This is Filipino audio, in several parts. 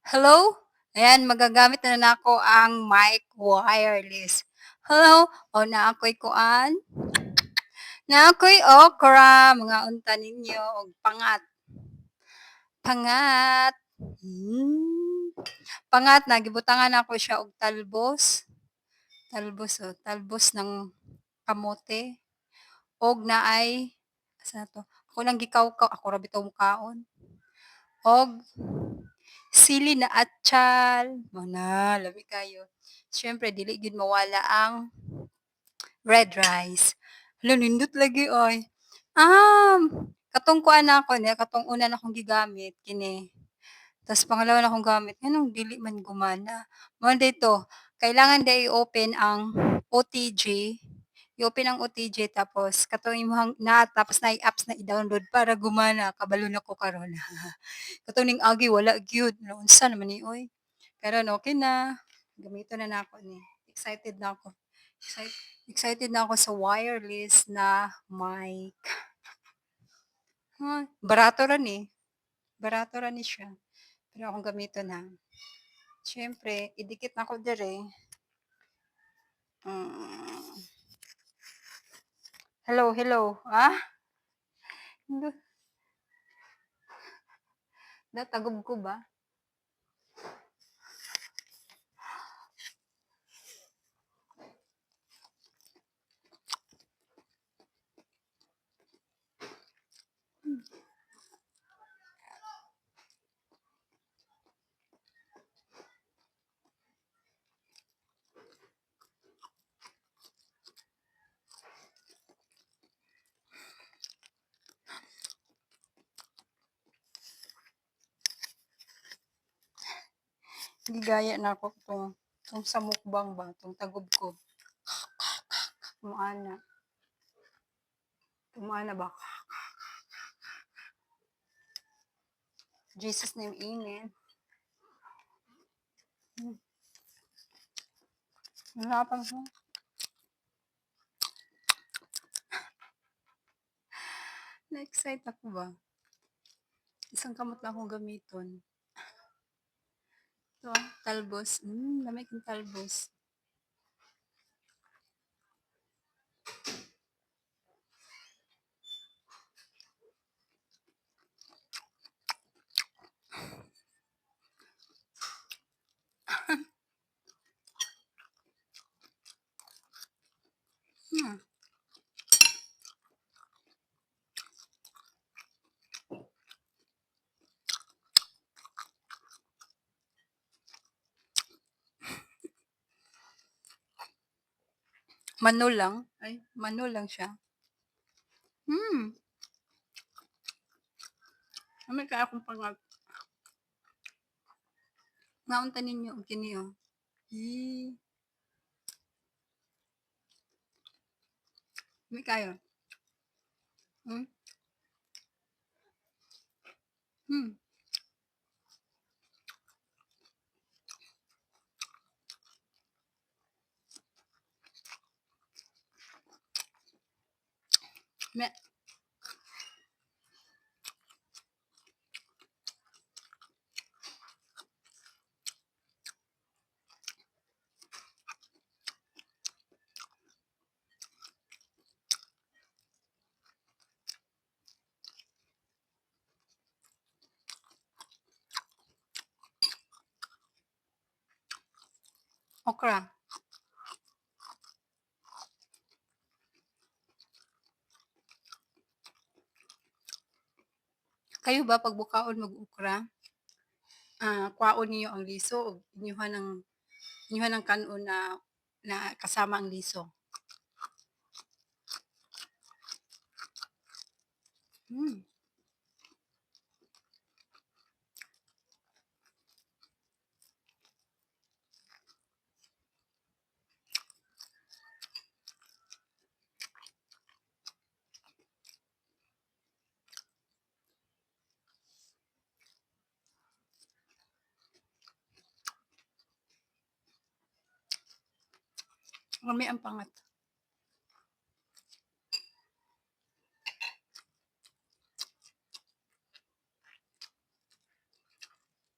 Hello? Ayan, magagamit na nako ang mic wireless. Hello? O naako'y kuan, naako'y okra, mga unta ninyo og pangat. Pangat. Hmm. Pangat na gibutangan nako siya og talbos. Talbos, oh, talbos ng kamote og naay asa na 'to, ako lang gikawkaw ako ra bitaw mokaon. Og sili na atsyal, mao na, lami kayo. Siyempre dili gyud mawala ang red rice. Hala nindot lagi ay. Um, katong kuan nako ni katong una nakong gigamit kini. Tas pangalawa na akong gamit, nganong dili man gumana. Mao dito, kailangan day i-open ang OTG, i-open ang OTG tapos katong imong na tapos naay apps na i-download para gumana, kabalo nako karon. Katong ning agi wala gyud, unsa naman ni oy. Karon okey na, gamiton na nako ni. Excited na ako. Excite excited na ako sa wireless na mic. Ay, barato ra ni. Barato ra ni siya. Pero akong gamiton ha. Siyempre idikit nako diri. Hmm. Hello, hello, ah? Natagob ko ba? Gigaya na ako tong tong sa mukbang ba, tong tagob ko. Mo ana. Mo ana ba? Jesus name, amen. Hmm. Hirapan ko. Na-excite ako ba? Isang kamot lang akong gamiton. Ito, talbos. Hmm, lamig ang talbos. Hmm. Mano lang, ay mano lang siya. Hmm. Lami kaya akong pangat. Naunta ninyo og kini oh. Ee. Lami kayo. Hmm. Hmm. Me Okra. Kayo ba pag bukaon mag-okra, ah, kwaon niyo ang liso o inyohan ng inyohan ng kanon na na kasama ang liso? Hmm. Mami ang pangat.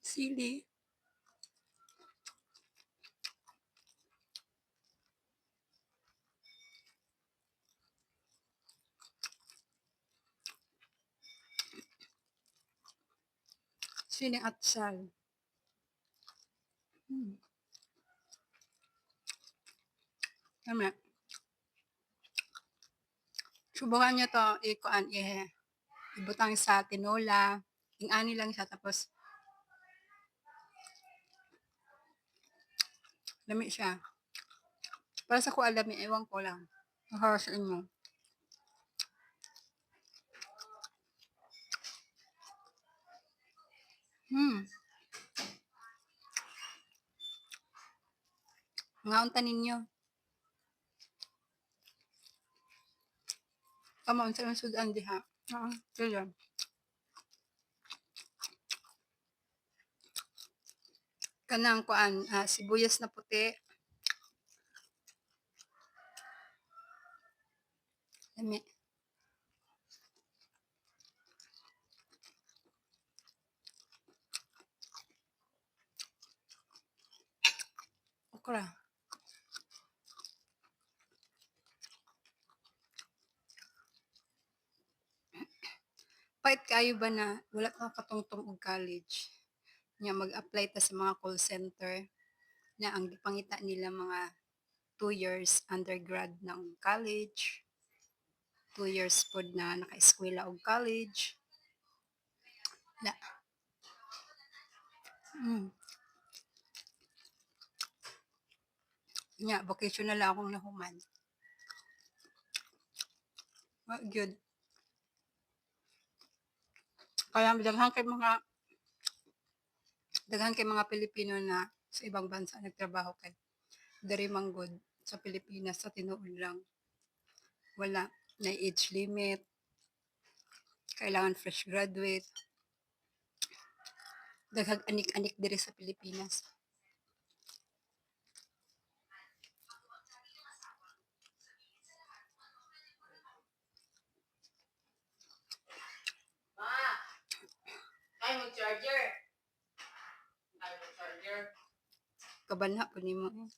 Sili. Sining atsal. Tama. Subukan niyo 'to, ikuan i ibutang sa tinola, ing-ani lang siya tapos lami siya. Para sa kuan lami, ewan ko lang. Baka sa inyo. Hmm. Ngaunta ninyo. Kamo unsa man sudan diha? Oo, sila. Kanang kuan, ah, sibuyas na puti. Lami. Okra. Pait kaayo ba na wala ka katungtong og college, nya mag-apply ta sa mga call center, na ang gipangita nila mga 2 years undergrad ng college, 2 years pod na naka-eskwela og college. La hmm. Nya vocational akong nahuman. Wa gyud. Kaya daghan kay mga daghan kay mga Pilipino na sa ibang bansa nagtrabaho kay diri man gud sa Pilipinas sa tinuod lang. Wala na age limit. Kailangan fresh graduate. Daghang anik-anik diri sa Pilipinas. Ma, ay mag-charger. Ay mag-charger. Kabanha po nimo. eh.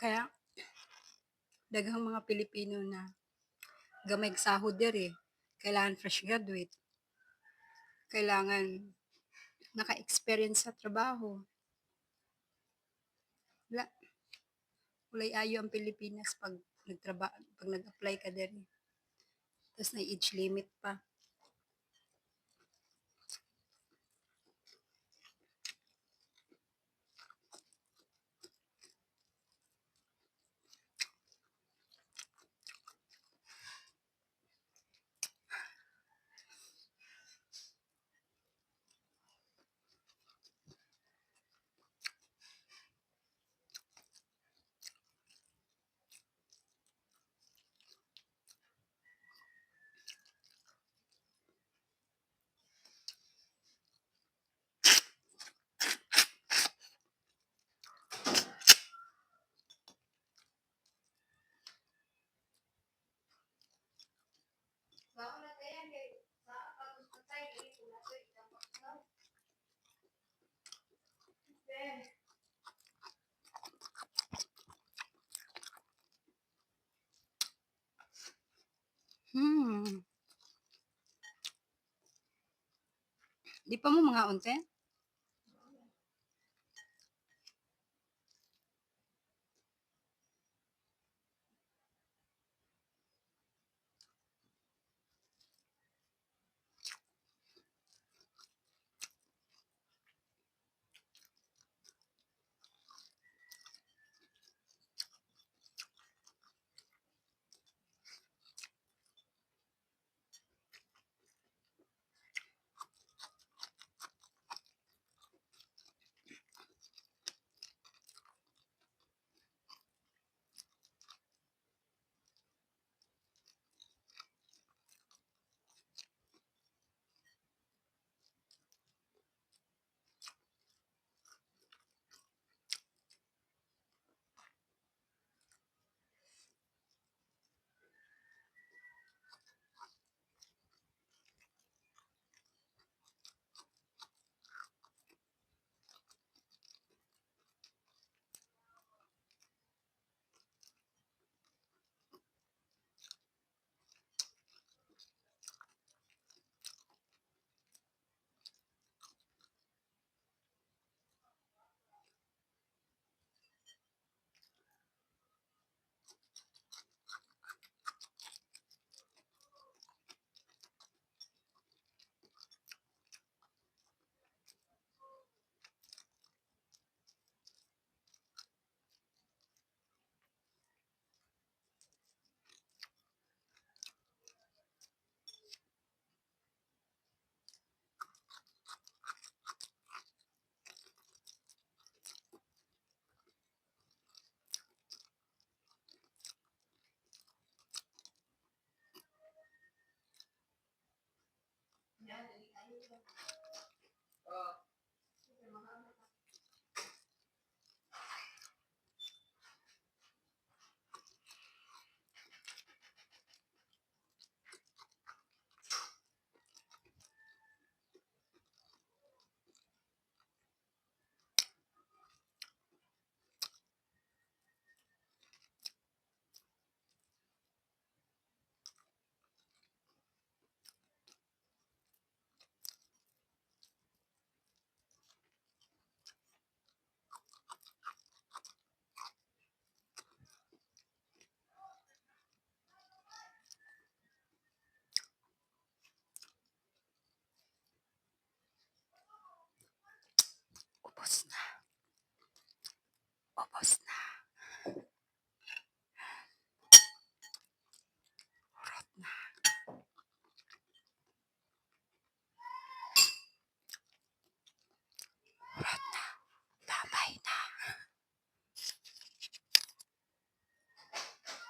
Kaya daghang mga Pilipino na gamay sahod diri, kailangan fresh graduate. Kailangan naka-experience sa trabaho. Wala. Walay ayo ang Pilipinas 'pag nagtraba 'pag nag-apply ka diri. Tas may age limit pa. Pa mo mga unte? Oh.